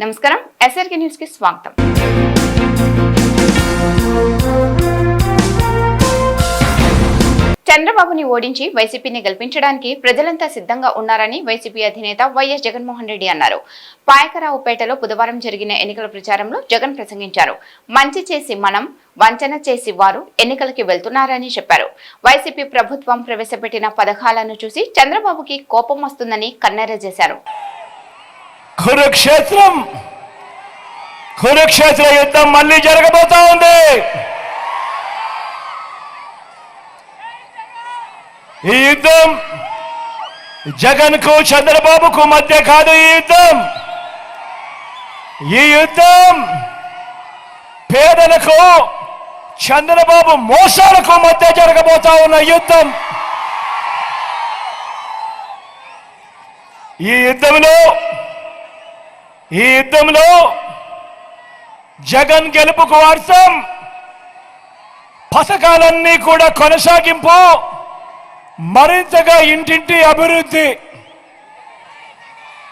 నమస్కారం. ఎస్ఆర్కే న్యూస్కి స్వాగతం. చంద్రబాబుని ఓడించి వైసీపీని గెలిపించడానికి ప్రజలంతా సిద్ధంగా ఉన్నారని వైసీపీ అధినేత వైఎస్ జగన్మోహన్ రెడ్డి అన్నారు. పాయకరావుపేటలో బుధవారం జరిగిన ఎన్నికల ప్రచారంలో జగన్ ప్రసంగించారు. మంచి చేసి మనం వంచన చేసి వారు ఎన్నికలకి వెళ్తున్నారని చెప్పారు. వైసీపీ ప్రభుత్వం ప్రవేశపెట్టిన పథకాలను చూసి చంద్రబాబుకి కోపం వస్తుందని కన్నెర చేశారు. కురుక్షేత్రం. కురుక్షేత్ర యుద్ధం మళ్ళీ జరగబోతా ఉంది. ఈ యుద్ధం జగన్కు చంద్రబాబుకు మధ్య కాదు ఈ యుద్ధం. ఈ యుద్ధం పేదలకు చంద్రబాబు మోసాలకు మధ్య జరగబోతా ఉన్న యుద్ధం. ఈ యుద్ధంలో ఈ యుద్ధంలో జగన్ గెలుపుకు అర్థం పథకాలన్నీ కూడా కొనసాగింపు. మరింతగా ఇంటింటి అభివృద్ధి.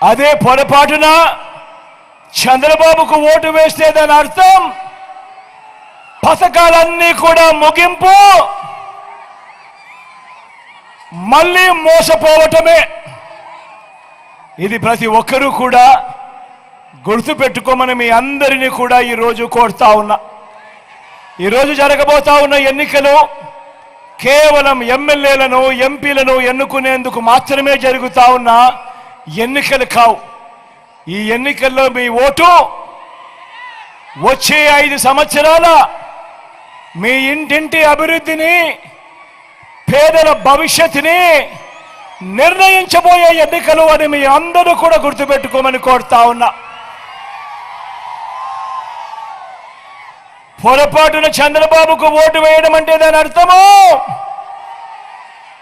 అదే పొరపాటున చంద్రబాబుకు ఓటు వేస్తే దాని అర్థం. పథకాలన్నీ కూడా ముగింపు. మళ్ళీ మోసపోవటమే. ఇది ప్రతి ఒక్కరూ కూడా గుర్తుపెట్టుకోమని మీ అందరినీ కూడా ఈరోజు కోరుతా ఉన్నా. ఈరోజు జరగబోతా ఉన్న ఎన్నికలు కేవలం ఎమ్మెల్యేలను ఎంపీలను ఎన్నుకునేందుకు మాత్రమే జరుగుతా ఉన్న ఎన్నికలు కావు. ఈ ఎన్నికల్లో మీ ఓటు వచ్చే ఐదు సంవత్సరాల మీ ఇంటింటి అభివృద్ధిని పేదల భవిష్యత్తుని నిర్ణయించబోయే ఎన్నికలు అని మీ అందరూ కూడా గుర్తుపెట్టుకోమని కోరుతా ఉన్నా. పొరపాటున చంద్రబాబుకు ఓటు వేయడం అంటే దాని అర్థము?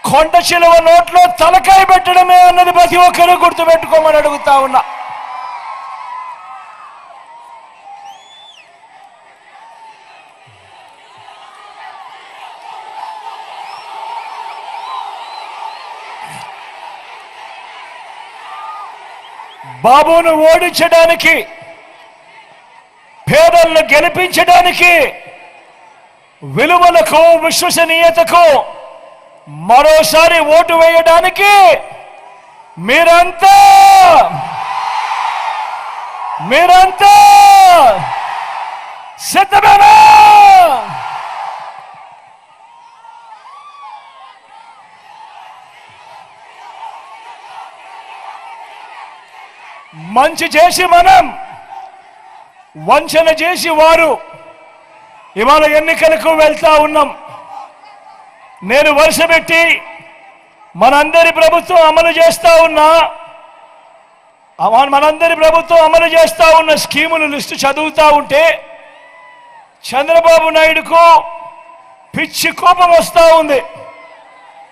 కొండ చిలువ నోట్లో తలకాయ పెట్టడమే అన్నది ప్రతి ఒక్కరూ గుర్తుపెట్టుకోమని అడుగుతా ఉన్నా. బాబును ఓడించడానికి పేదలను గెలిపించడానికి విలువలకు విశ్వసనీయతకు మరోసారి ఓటు వేయడానికి మీరంతా మీరంతా సిద్ధమేనా? మంచి చేసి మనం వంచన చేసి వారు ఇవాళ ఎన్నికలకు వెళ్తా ఉన్నాం. నేను వరుస పెట్టి మనందరి ప్రభుత్వం అమలు చేస్తా ఉన్నా మనందరి ప్రభుత్వం అమలు చేస్తా ఉన్న స్కీముల లిస్టు చదువుతా ఉంటే చంద్రబాబు నాయుడుకు పిచ్చి కోపం వస్తూ ఉంది.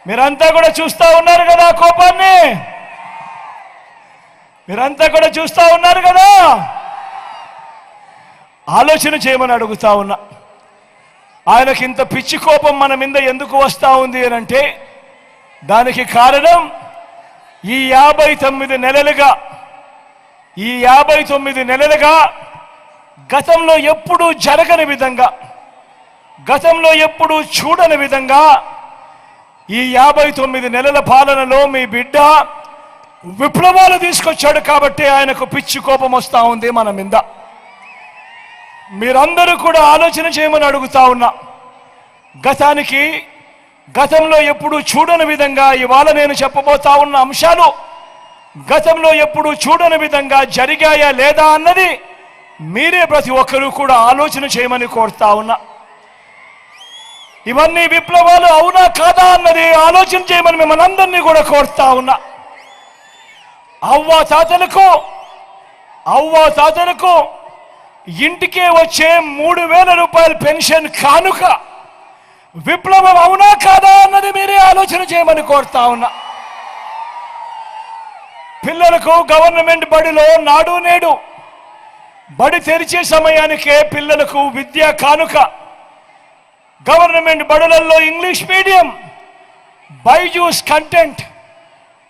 మీరంతా కూడా చూస్తూ ఉన్నారు కదా కోపాన్ని? మీరంతా కూడా చూస్తూ ఉన్నారు కదా? ఆలోచన చేయమని అడుగుతా ఉన్నా. ఆయనకి ఇంత పిచ్చి కోపం మన మీద ఎందుకు వస్తూ ఉంది అని అంటే దానికి కారణం ఈ యాభై తొమ్మిది నెలలుగా ఈ యాభై తొమ్మిది నెలలుగా గతంలో ఎప్పుడూ జరగని విధంగా గతంలో ఎప్పుడూ చూడని విధంగా ఈ యాభై తొమ్మిది నెలల పాలనలో మీ బిడ్డ విప్లవాలు తీసుకొచ్చాడు కాబట్టి ఆయనకు పిచ్చి కోపం వస్తూ ఉంది మన మీద. మీరందరూ కూడా ఆలోచన చేయమని అడుగుతా ఉన్నా. గతానికి గతంలో ఎప్పుడు చూడని విధంగా ఇవాళ నేను చెప్పబోతా ఉన్న అంశాలు గతంలో ఎప్పుడు చూడని విధంగా జరిగాయా లేదా అన్నది మీరే ప్రతి ఒక్కరూ కూడా ఆలోచన చేయమని కోరుతా ఉన్నా. ఇవన్నీ విప్లవాలు అవునా కాదా అన్నది ఆలోచన చేయమని మిమ్మల్ని అందరినీ కూడా కోరుతా ఉన్నా. అవ్వ తాతలకు అవ్వ తాతలకు ఇంటికే వచ్చే మూడు వేల రూపాయల పెన్షన్ కానుక. విప్లవం అవునా కాదా అన్నది మీరే ఆలోచన చేయమని కోరుతా ఉన్నా. పిల్లలకు గవర్నమెంట్ బడిలో నాడు నేడు బడి తెరిచే సమయానికే పిల్లలకు విద్యా కానుక. గవర్నమెంట్ బడులలో ఇంగ్లీష్ మీడియం బైజూస్ కంటెంట్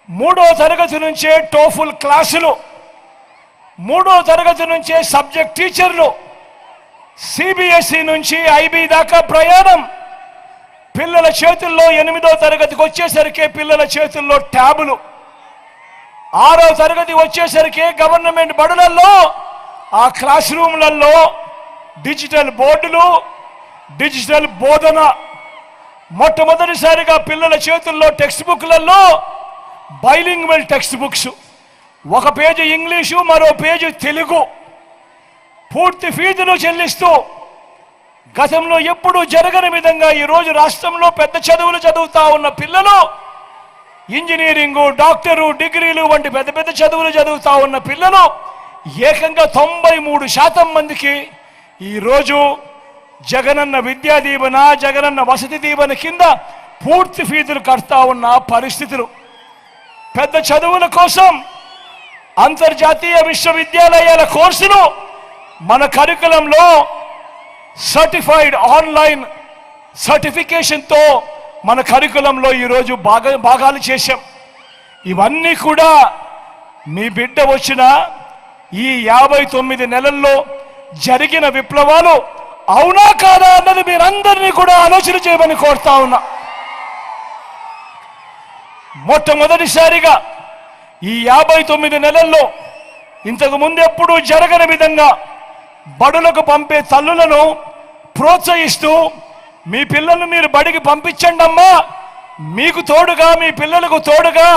మూడో తరగతి నుంచే టోఫుల్ క్లాసులు. మూడో తరగతి నుంచే సబ్జెక్ట్ టీచర్లు. సిబిఎస్ఈ నుంచి ఐబీ దాకా ప్రయాణం. పిల్లల చేతుల్లో ఎనిమిదో తరగతికి వచ్చేసరికి పిల్లల చేతుల్లో ట్యాబులు. ఆరో తరగతి వచ్చేసరికి గవర్నమెంట్ బడులలో ఆ క్లాస్ రూమ్లలో డిజిటల్ బోర్డులు డిజిటల్ బోధన. మొట్టమొదటిసారిగా పిల్లల చేతుల్లో టెక్స్ట్ బుక్లలో బైలింగ్వెల్ టెక్స్ట్ బుక్స్. ఒక పేజీ ఇంగ్లీషు మరో పేజీ తెలుగు. పూర్తి ఫీజులు చెల్లిస్తూ గతంలో ఎప్పుడూ జరగని విధంగా ఈరోజు రాష్ట్రంలో పెద్ద చదువులు చదువుతా ఉన్న పిల్లలు ఇంజనీరింగు డాక్టరు డిగ్రీలు వంటి పెద్ద పెద్ద చదువులు చదువుతా ఉన్న పిల్లలు ఏకంగా తొంభై మూడు శాతం మందికి ఈరోజు జగనన్న విద్యా దీవెన జగనన్న వసతి దీవెన కింద పూర్తి ఫీజులు కడతా ఉన్న పరిస్థితులు. పెద్ద చదువుల కోసం అంతర్జాతీయ విశ్వవిద్యాలయాల కోర్సులు మన కరికులంలో సర్టిఫైడ్ ఆన్లైన్ సర్టిఫికేషన్తో మన కరికులంలో ఈరోజు బాగా భాగాలు చేశాం. ఇవన్నీ కూడా మీ బిడ్డ వచ్చిన ఈ యాభై తొమ్మిది నెలల్లో జరిగిన విప్లవాలు అవునా కాదా అన్నది మీరందరినీ కూడా ఆలోచన చేయమని కోరుతా ఉన్నా. మొట్టమొదటిసారిగా ఈ యాభై తొమ్మిది నెలల్లో ఇంతకు ముందు ఎప్పుడూ జరగని విధంగా బడులకు పంపే తల్లులను ప్రోత్సహిస్తూ మీ పిల్లలను మీరు బడికి పంపించండి అమ్మా. మీకు తోడుగా మీ పిల్లలకు తోడుగా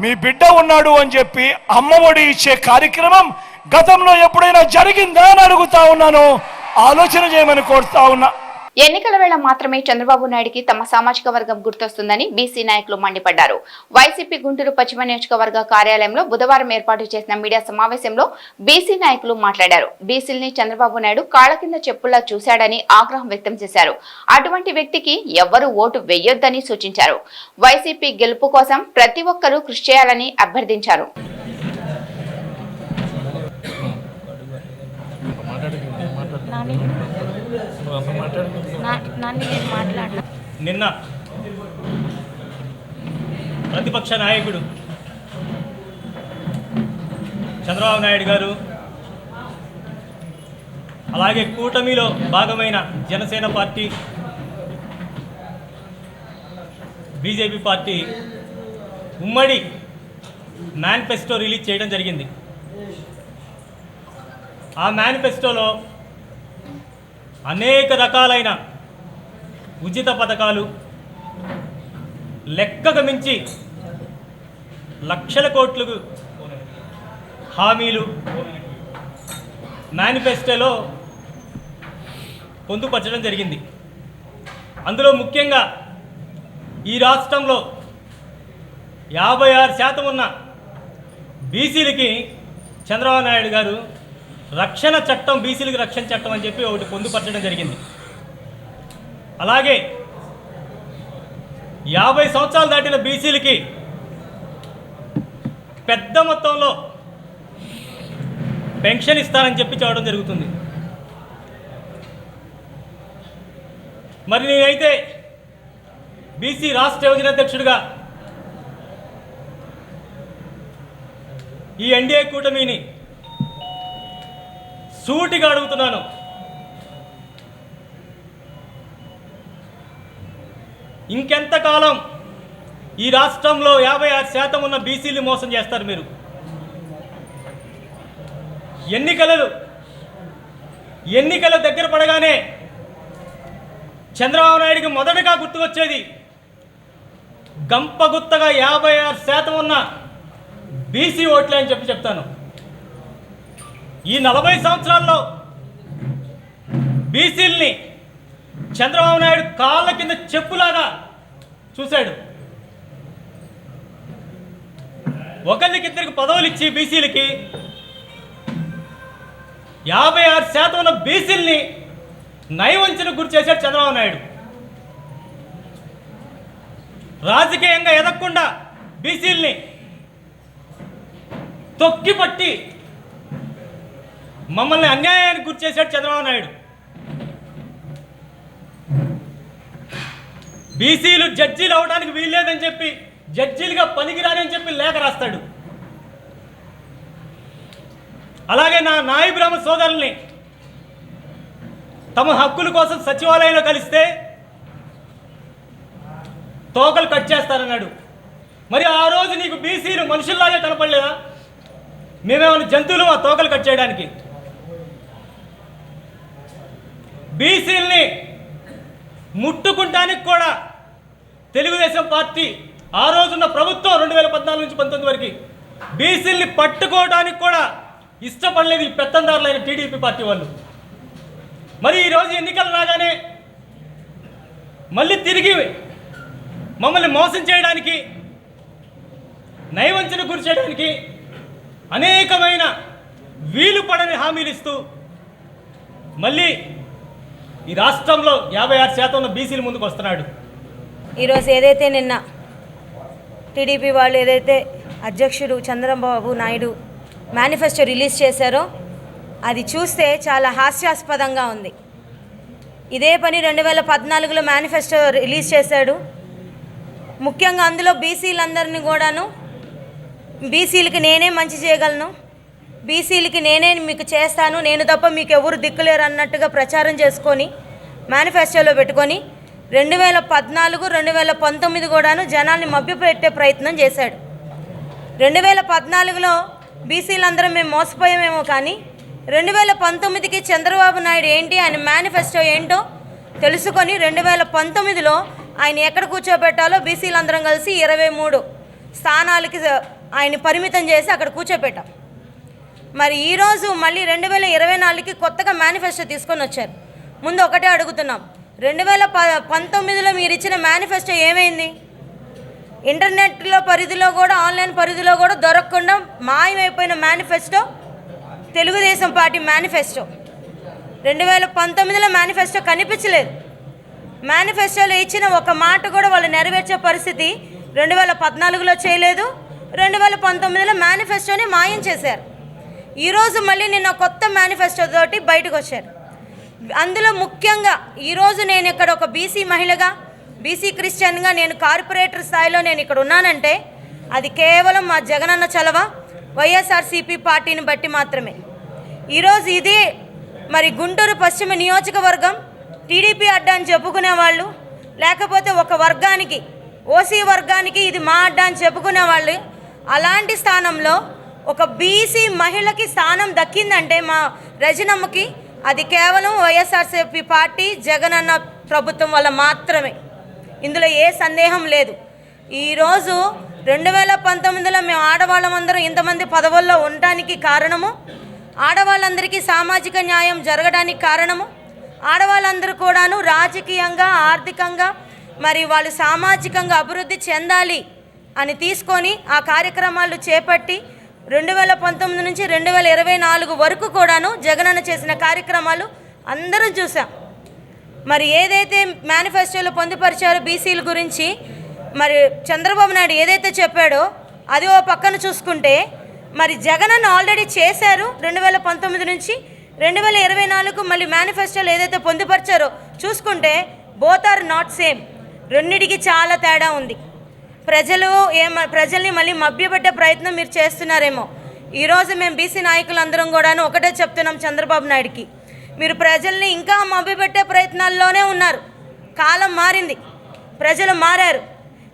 మీ బిడ్డ ఉన్నాడు అని చెప్పి అమ్మఒడి ఇచ్చే కార్యక్రమం గతంలో ఎప్పుడైనా జరిగిందా అని అడుగుతా ఉన్నాను. ఆలోచన చేయమని కోరుతా ఉన్నా. ఎన్నికల వేళ మాత్రమే చంద్రబాబు నాయుడికి తమ సామాజిక వర్గం గుర్తొస్తుందని బీసీ నాయకులు మండిపడ్డారు. వైసీపీ గుంటూరు పశ్చిమ నియోజకవర్గ కార్యాలయంలో బుధవారం ఏర్పాటు చేసిన మీడియా సమావేశంలో బీసీ నాయకులు మాట్లాడారు. బీసీల్ని చంద్రబాబు నాయుడు కాళ్ళ కింద చెప్పుల్లా చూశాడని ఆగ్రహం వ్యక్తం చేశారు. అటువంటి వ్యక్తికి ఎవ్వరూ ఓటు వెయ్యొద్దని సూచించారు. వైసీపీ గెలుపు కోసం ప్రతి ఒక్కరూ కృషి చేయాలని అభ్యర్థించారు. నాని. నిన్న ప్రతిపక్ష నాయకుడు చంద్రబాబు నాయుడు గారు అలాగే కూటమిలో భాగమైన జనసేన పార్టీ బీజేపీ పార్టీ ఉమ్మడి మేనిఫెస్టో రిలీజ్ చేయడం జరిగింది. ఆ మేనిఫెస్టోలో అనేక రకాలైన ఉచిత పథకాలు లెక్కకు మించి లక్షల కోట్లకు హామీలు మేనిఫెస్టోలో పొందుపరచడం జరిగింది. అందులో ముఖ్యంగా ఈ రాష్ట్రంలో యాభై ఆరు శాతం ఉన్న బీసీలకి చంద్రబాబు నాయుడు గారు రక్షణ చట్టం బీసీలకు రక్షణ చట్టం అని చెప్పి ఒకటి పొందుపరచడం జరిగింది. అలాగే యాభై సంవత్సరాలు దాటిన బీసీలకి పెద్ద మొత్తంలో పెన్షన్ ఇస్తానని చెప్పి చెప్పడం జరుగుతుంది. మరి నేనైతే బీసీ రాష్ట్ర యోజన అధ్యక్షుడిగా ఈ ఎన్డీఏ కూటమిని సూటిగా అడుగుతున్నాను. ఇంకెంతకాలం ఈ రాష్ట్రంలో యాభై ఆరు శాతం ఉన్న బీసీలు మోసం చేస్తారు మీరు? ఎన్నికలు ఎన్నికల దగ్గర పడగానే చంద్రబాబు నాయుడికి మొదటగా గుర్తుకొచ్చేది గంపగుత్తగా యాభై ఆరు శాతం ఉన్న బీసీ ఓట్లే అని చెప్పి చెప్తాను. ఈ నలభై సంవత్సరాల్లో బీసీల్ని చంద్రబాబు నాయుడు కాళ్ళ కింద చెప్పులాగా చూశాడు. ఒకరికి ఇద్దరికి పదవులు ఇచ్చి బీసీలకి యాభై ఆరు శాతం ఉన్న బీసీల్ని నయవంచనకు గురి చేశాడు చంద్రబాబు నాయుడు. రాజకీయంగా ఎదగకుండా బీసీల్ని తొక్కిపట్టి మమ్మల్ని అన్యాయానికి గురి చేశాడు చంద్రబాబు నాయుడు. బీసీలు జడ్జీలు అవడానికి వీల్లేదని చెప్పి జడ్జీలుగా పనికిరాని చెప్పి లేఖ రాస్తాడు. అలాగే నా నాయి బ్రహ్మ సోదరుల్ని తమ హక్కుల కోసం సచివాలయంలో కలిస్తే తోకలు కట్ చేస్తారన్నాడు మరి ఆ రోజు నీకు బీసీలు మనుషుల్లాగే కనపడలేదా? మేమేమైనా జంతువులు ఆ తోకలు కట్ చేయడానికి? బీసీల్ని ముట్టుకుంటానికి కూడా తెలుగుదేశం పార్టీ ఆ రోజున్న ప్రభుత్వం రెండు వేల పద్నాలుగు నుంచి పంతొమ్మిది వరకు బీసీల్ని పట్టుకోవడానికి కూడా ఇష్టపడలేదు ఈ పెత్తందారులైన టీడీపీ పార్టీ వాళ్ళు. మరి ఈరోజు ఎన్నికలు రాగానే మళ్ళీ తిరిగి మమ్మల్ని మోసం చేయడానికి నయవంచన గురి చేయడానికి అనేకమైన వీలు పడని హామీలు ఇస్తూ మళ్ళీ ఈ రాష్ట్రంలో యాభై ఆరు శాతం బీసీలు ముందుకు వస్తున్నాడు. ఈరోజు ఏదైతే నిన్న టీడీపీ వాళ్ళు ఏదైతే అధ్యక్షుడు చంద్రబాబు నాయుడు మేనిఫెస్టో రిలీజ్ చేశారో అది చూస్తే చాలా హాస్యాస్పదంగా ఉంది. ఇదే పని రెండు వేల పద్నాలుగులో మేనిఫెస్టో రిలీజ్ చేశాడు. ముఖ్యంగా అందులో బీసీలందరినీ కూడాను బీసీలకి నేనే మంచి చేయగలను. బీసీలకి నేనే మీకు చేస్తాను నేను తప్ప మీకు ఎవరు దిక్కులేరు అన్నట్టుగా ప్రచారం చేసుకొని మేనిఫెస్టోలో పెట్టుకొని రెండు వేల పద్నాలుగు రెండు వేల పంతొమ్మిది కూడాను జనాల్ని మభ్యపెట్టే ప్రయత్నం చేశాడు. రెండు వేల పద్నాలుగులో బీసీలందరం మేము మోసపోయామేమో కానీ రెండు వేల పంతొమ్మిదికి చంద్రబాబు నాయుడు ఏంటి ఆయన మేనిఫెస్టో ఏంటో తెలుసుకొని రెండు వేల పంతొమ్మిదిలో ఆయన ఎక్కడ కూర్చోబెట్టాలో బీసీలందరం కలిసి ఇరవై మూడు స్థానాలకి ఆయన పరిమితం చేసి అక్కడ కూర్చోబెట్టాం. మరి ఈరోజు మళ్ళీ రెండు వేల ఇరవై నాలుగుకి కొత్తగా మేనిఫెస్టో తీసుకొని వచ్చారు. ముందు ఒకటే అడుగుతున్నాం. రెండు వేల ప పంతొమ్మిదిలో మీరు ఇచ్చిన మేనిఫెస్టో ఏమైంది? ఇంటర్నెట్లో పరిధిలో కూడా ఆన్లైన్ పరిధిలో కూడా దొరకకుండా మాయమైపోయిన మేనిఫెస్టో తెలుగుదేశం పార్టీ మేనిఫెస్టో రెండు వేల పంతొమ్మిదిలో మేనిఫెస్టో కనిపించలేదు. మేనిఫెస్టోలో ఇచ్చిన ఒక మాట కూడా వాళ్ళు నెరవేర్చే పరిస్థితి రెండు వేల పద్నాలుగులో చేయలేదు. రెండు వేల పంతొమ్మిదిలో మేనిఫెస్టోని మాయం చేశారు. ఈరోజు మళ్ళీ నిన్న కొత్త మేనిఫెస్టో తోటి బయటకు వచ్చారు. అందులో ముఖ్యంగా ఈరోజు నేను ఇక్కడ ఒక బీసీ మహిళగా బీసీ క్రిస్టియన్గా నేను కార్పొరేటర్ స్థాయిలో నేను ఇక్కడ ఉన్నానంటే అది కేవలం మా జగనన్న చలవ వైఎస్ఆర్సీపీ పార్టీని బట్టి మాత్రమే. ఈరోజు ఇది మరి గుంటూరు పశ్చిమ నియోజకవర్గం టీడీపీ అడ్డా అని చెప్పుకునే వాళ్ళు లేకపోతే ఒక వర్గానికి ఓసీ వర్గానికి ఇది మా అడ్డా అని చెప్పుకునే వాళ్ళు అలాంటి స్థానంలో ఒక బీసీ మహిళకి స్థానం దక్కిందంటే మా రజనమ్మకి అది కేవలం వైఎస్ఆర్సీపీ పార్టీ జగన్ అన్న ప్రభుత్వం వల్ల మాత్రమే. ఇందులో ఏ సందేహం లేదు. ఈరోజు రెండు వేల పంతొమ్మిదిలో మేము ఆడవాళ్ళమందరం ఇంతమంది పదవుల్లో ఉండటానికి కారణము ఆడవాళ్ళందరికీ సామాజిక న్యాయం జరగడానికి కారణము ఆడవాళ్ళందరూ కూడాను రాజకీయంగా ఆర్థికంగా మరి వాళ్ళు సామాజికంగా అభివృద్ధి చెందాలి అని తీసుకొని ఆ కార్యక్రమాలు చేపట్టి రెండు వేల పంతొమ్మిది నుంచి రెండు వేల ఇరవై నాలుగు వరకు కూడాను జగనన్న చేసిన కార్యక్రమాలు అందరం చూసాం. మరి ఏదైతే మేనిఫెస్టోలో పొందుపరిచారో బీసీల గురించి మరి చంద్రబాబు నాయుడు ఏదైతే చెప్పాడో అది ఓ పక్కన చూసుకుంటే మరి జగనన్న ఆల్రెడీ చేశారు రెండు వేల పంతొమ్మిది నుంచి రెండు వేల ఇరవై నాలుగు మళ్ళీ మేనిఫెస్టోలు ఏదైతే పొందుపరిచారో చూసుకుంటే బోత్ ఆర్ నాట్ సేమ్ రెండిటికి చాలా తేడా ఉంది. ప్రజలు ఏమ ప్రజల్ని మళ్ళీ మభ్యపెట్టే ప్రయత్నం మీరు చేస్తున్నారేమో. ఈరోజు మేము బీసీ నాయకులందరం కూడాను ఒకటే చెప్తున్నాం చంద్రబాబు నాయుడుకి. మీరు ప్రజల్ని ఇంకా మభ్యపెట్టే ప్రయత్నాల్లోనే ఉన్నారు. కాలం మారింది. ప్రజలు మారారు.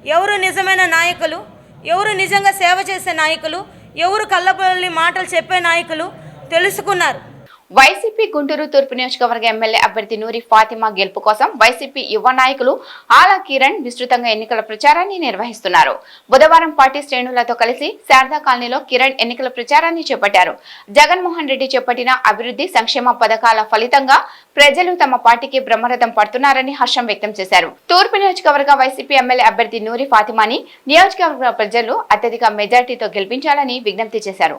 ఎవరు నిజమైన నాయకులు? ఎవరు నిజంగా సేవ చేసే నాయకులు? ఎవరు కళ్ళబొల్లి మాటలు చెప్పే నాయకులు? తెలుసుకున్నారు. వైసీపీ గుంటూరు తూర్పు నియోజకవర్గ ఎమ్మెల్యే అభ్యర్థి నూరి ఫాతిమా గెలుపు కోసం వైసీపీ యువ నాయకులు ఆలా కిరణ్ విస్తృతంగా ఎన్నికల ప్రచారాన్ని నిర్వహిస్తున్నారు. బుధవారం పార్టీ శ్రేణులతో కలిసి శారదా కాలనీలో కిరణ్ ఎన్నికల ప్రచారాన్ని చేపట్టారు. జగన్మోహన్ రెడ్డి చేపట్టిన అభివృద్ధి సంక్షేమ పథకాల ఫలితంగా ప్రజలు తమ పార్టీకి బ్రహ్మరథం పడుతున్నారని హర్షం వ్యక్తం చేశారు. తూర్పు నియోజకవర్గ వైసీపీ ఎమ్మెల్యే అభ్యర్థి నూరి ఫాతిమాని నియోజకవర్గ ప్రజలు అత్యధిక మెజార్టీతో గెలిపించాలని విజ్ఞప్తి చేశారు.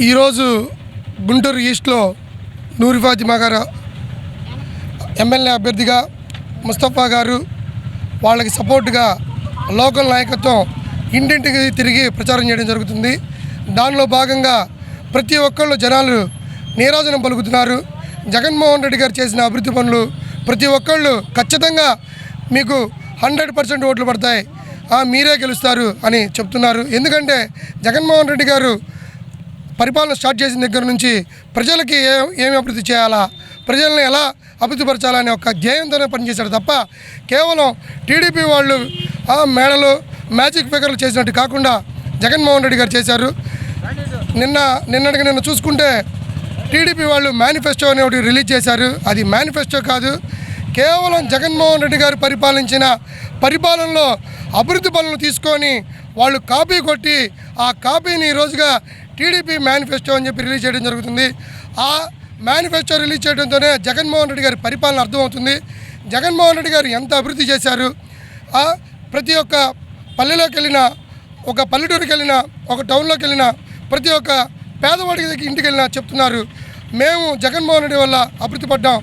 ఈరోజు గుంటూరు ఈస్ట్లో నూరిఫాతిమా గారు ఎమ్మెల్యే అభ్యర్థిగా ముస్తఫా గారు వాళ్ళకి సపోర్టుగా లోకల్ నాయకత్వం ఇంటింటికి తిరిగి ప్రచారం చేయడం జరుగుతుంది. దానిలో భాగంగా ప్రతి ఒక్కళ్ళు జనాలు నీరాజనం పలుకుతున్నారు. జగన్మోహన్ రెడ్డి గారు చేసిన అభివృద్ధి పనులు ప్రతి ఒక్కళ్ళు ఖచ్చితంగా మీకు హండ్రెడ్ పర్సెంట్ ఓట్లు పడతాయి. ఆ, మీరే గెలుస్తారు అని చెప్తున్నారు. ఎందుకంటే జగన్మోహన్ రెడ్డి గారు పరిపాలన స్టార్ట్ చేసిన దగ్గర నుంచి ప్రజలకి ఏ ఏమి అభివృద్ధి చేయాలా? ప్రజల్ని ఎలా అభివృద్ధిపరచాలనే ఒక ధ్యేయంతోనే పనిచేశాడు తప్ప కేవలం టీడీపీ వాళ్ళు ఆ మేడలు మ్యాజిక్ ఫిగర్లు చేసినట్టు కాకుండా జగన్మోహన్ రెడ్డి గారు చేశారు. నిన్న నిన్నటికి నిన్న చూసుకుంటే టీడీపీ వాళ్ళు మేనిఫెస్టో అనే ఒకటి రిలీజ్ చేశారు. అది మేనిఫెస్టో కాదు. కేవలం జగన్మోహన్ రెడ్డి గారు పరిపాలించిన పరిపాలనలో అభివృద్ధి పనులు తీసుకొని వాళ్ళు కాపీ కొట్టి ఆ కాపీని ఈరోజుగా రోజుగా టీడీపీ మేనిఫెస్టో అని చెప్పి రిలీజ్ చేయడం జరుగుతుంది. ఆ మేనిఫెస్టో రిలీజ్ చేయడంతోనే జగన్మోహన్ రెడ్డి గారి పరిపాలన అర్థమవుతుంది. జగన్మోహన్ రెడ్డి గారు ఎంత అభివృద్ధి చేశారు? ప్రతి ఒక్క పల్లెలోకి వెళ్ళినా ఒక పల్లెటూరుకి వెళ్ళినా ఒక టౌన్లోకి వెళ్ళినా ప్రతి ఒక్క పేదవాడికి దగ్గర ఇంటికి వెళ్ళినా చెప్తున్నారు. మేము జగన్మోహన్ రెడ్డి వల్ల అభివృద్ధి పడ్డాం.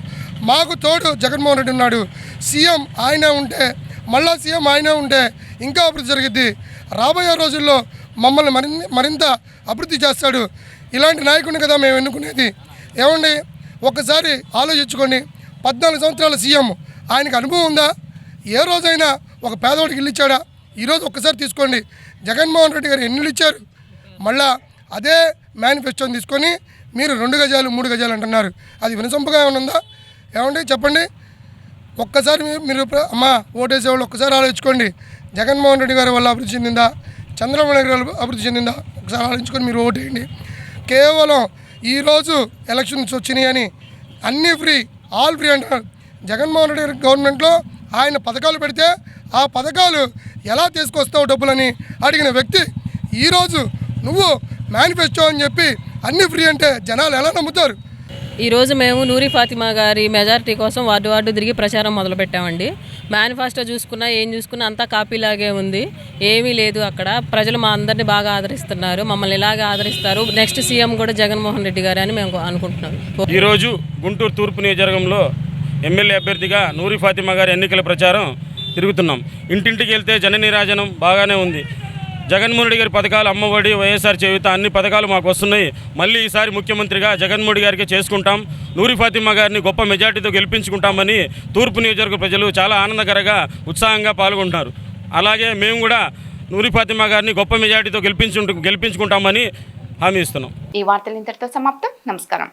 మాకు తోడు జగన్మోహన్ రెడ్డి ఉన్నాడు. సీఎం ఆయన ఉంటే మళ్ళా సీఎం ఆయన ఉంటే ఇంకా అభివృద్ధి జరిగిద్ది. రాబోయే రోజుల్లో మమ్మల్ని మరిన్ని మరింత అభివృద్ధి చేస్తాడు. ఇలాంటి నాయకుడిని కదా మేము ఎన్నుకునేది. ఏమండి? ఒక్కసారి ఆలోచించుకోండి. పద్నాలుగు సంవత్సరాల సీఎం ఆయనకు అనుభవం ఉందా? ఏ రోజైనా ఒక పేదవాడికి ఇల్లు ఇచ్చాడా? ఈరోజు ఒక్కసారి తీసుకోండి. జగన్మోహన్ రెడ్డి గారు ఎన్ని ఇచ్చారు? మళ్ళా అదే మేనిఫెస్టోని తీసుకొని మీరు రెండు గజాలు మూడు గజాలు అంటున్నారు. అది వినసొంపుగా ఏమైనా ఉందా? ఏమండి? చెప్పండి. ఒక్కసారి మీరు అమ్మ ఓటేసేవాళ్ళు ఓటేసే వాళ్ళు ఒక్కసారి ఆలోచించుకోండి. జగన్మోహన్ రెడ్డి గారి వల్ల అభివృద్ధి చెందిందా? చంద్రబాబు నాయుడు గారు అభివృద్ధి చెందిందా? ఒకసారి ఆలోచించుకొని మీరు ఓటేయండి కేవలం ఈరోజు ఎలక్షన్స్ వచ్చినాయి అని అన్నీ ఫ్రీ ఆల్ ఫ్రీ అంటున్నారు. జగన్మోహన్ రెడ్డి గవర్నమెంట్లో ఆయన పథకాలు పెడితే ఆ పథకాలు ఎలా తీసుకొస్తావు డబ్బులని అడిగిన వ్యక్తి ఈరోజు నువ్వు మేనిఫెస్టో అని చెప్పి అన్నీ ఫ్రీ అంటే జనాలు ఎలా నమ్ముతారు? ఈరోజు మేము నూరి ఫాతిమా గారి మెజారిటీ కోసం వార్డు వార్డు తిరిగి ప్రచారం మొదలుపెట్టామండి. మేనిఫెస్టో చూసుకున్నా ఏం చూసుకున్నా అంతా కాపీలాగే ఉంది. ఏమీ లేదు అక్కడ. ప్రజలు మా అందరినీ బాగా ఆదరిస్తున్నారు. మమ్మల్ని ఇలాగే ఆదరిస్తారు. నెక్స్ట్ సీఎం కూడా జగన్మోహన్ రెడ్డి గారు అని మేము అనుకుంటున్నాం. ఈరోజు గుంటూరు తూర్పు నియోజకవర్గంలో ఎమ్మెల్యే అభ్యర్థిగా నూరి ఫాతిమా గారి ఎన్నికల ప్రచారం తిరుగుతున్నాం. ఇంటింటికి వెళ్తే జన బాగానే ఉంది. జగన్మోహన్ రెడ్డి గారి పథకాలు అమ్మఒడి వైఎస్ఆర్ చేయుత అన్ని పథకాలు మాకు వస్తున్నాయి. మళ్ళీ ఈసారి ముఖ్యమంత్రిగా జగన్మోహన్ గారికి చేసుకుంటాం. నూరి ఫాతిమా గారిని గొప్ప మెజార్టీతో గెలిపించుకుంటామని తూర్పు నియోజకవర్గ ప్రజలు చాలా ఆనందకరంగా ఉత్సాహంగా పాల్గొంటున్నారు. అలాగే మేము కూడా నూరి ఫాతిమా గారిని గొప్ప మెజార్టీతో గెలిపించు గెలిపించుకుంటామని హామీ ఇస్తున్నాం. ఈ వార్తలు ఇంతటితో సమాప్తం. నమస్కారం.